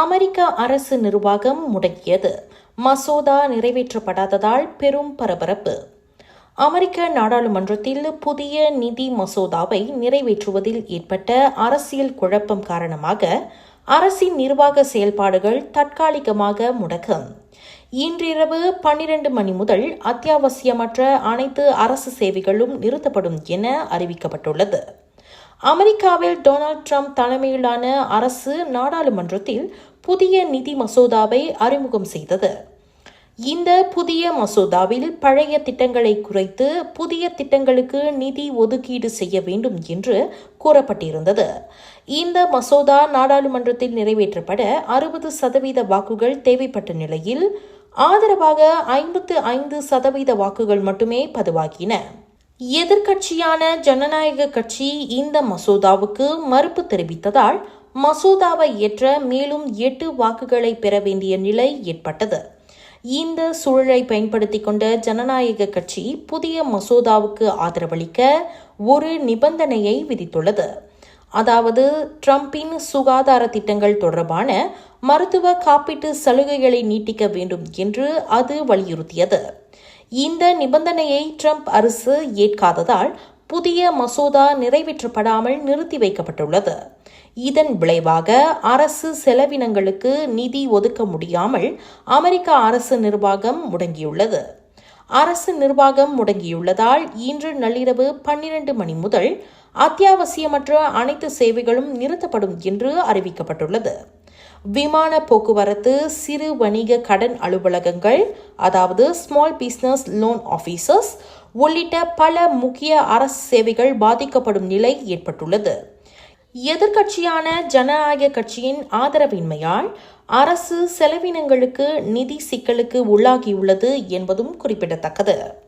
அமெரிக்க அரசு நிர்வாகம் முடங்கியது. மசோதா நிறைவேற்றப்படாததால் பெரும் பரபரப்பு. அமெரிக்க நாடாளுமன்றத்தில் புதிய நிதி மசோதாவை நிறைவேற்றுவதில் ஏற்பட்ட அரசியல் குழப்பம் காரணமாக அரசின் நிர்வாக செயல்பாடுகள் தற்காலிகமாக முடக்கம். இன்றிரவு பன்னிரண்டு மணி முதல் அத்தியாவசியமற்ற அனைத்து அரசு சேவைகளும் நிறுத்தப்படும் என அறிவிக்கப்பட்டுள்ளது. அமெரிக்காவில் டொனால்ட் ட்ரம்ப் தலைமையிலான அரசு நாடாளுமன்றத்தில் புதிய நிதி மசோதாவை அறிமுகம் செய்தது. இந்த புதிய மசோதாவில் பழைய திட்டங்களை குறைத்து புதிய திட்டங்களுக்கு நிதி ஒதுக்கீடு செய்ய வேண்டும் என்று கூறப்பட்டிருந்தது. இந்த மசோதா நாடாளுமன்றத்தில் நிறைவேற்றப்பட அறுபது சதவீத வாக்குகள் தேவைப்பட்ட நிலையில் ஆதரவாக ஐம்பத்து ஐந்து சதவீத வாக்குகள் மட்டுமே பதிவாகின. எதிர்க்கட்சியான ஜனநாயக கட்சி இந்த மசோதாவுக்கு மறுப்பு தெரிவித்ததால் மசோதாவை ஏற்ற மேலும் எட்டு வாக்குகளை பெற வேண்டிய நிலை ஏற்பட்டது. இந்த சூழலை பயன்படுத்தி கொண்ட ஜனநாயக கட்சி புதிய மசோதாவுக்கு ஆதரவளிக்க ஒரு நிபந்தனையை விதித்துள்ளது. அதாவது ட்ரம்பின் சுகாதார திட்டங்கள் தொடர்பான மருத்துவ காப்பீட்டு சலுகைகளை நீட்டிக்க வேண்டும் என்று அது வலியுறுத்தியது. இந்த நிபந்தனையை ட்ரம்ப் அரசு ஏற்காததால் புதிய மசோதா நிறைவேற்றப்படாமல் நிறுத்தி வைக்கப்பட்டுள்ளது. இதன் விளைவாக அரசு செலவினங்களுக்கு நிதி ஒதுக்க முடியாமல் அமெரிக்க அரசு நிர்வாகம் முடங்கியுள்ளது. அரசு நிர்வாகம் முடங்கியுள்ளதால் இன்று நள்ளிரவு பன்னிரண்டு மணி முதல் அத்தியாவசியமற்ற அனைத்து சேவைகளும் நிறுத்தப்படும் என்று அறிவிக்கப்பட்டுள்ளது. விமான போக்குவரத்து சிறு வணிக கடன் அலுவலகங்கள் அதாவது ஸ்மால் பிஸ்னஸ் லோன் ஆஃபீஸர்ஸ் உள்ளிட்ட பல முக்கிய அரசு சேவைகள் பாதிக்கப்படும் நிலை ஏற்பட்டுள்ளது. எதிர்க்கட்சியான ஜனநாயக கட்சியின் ஆதரவின்மையால் அரசு செலவினங்களுக்கு நிதி சிக்கலுக்கு உள்ளாகியுள்ளது என்பதும் குறிப்பிடத்தக்கது.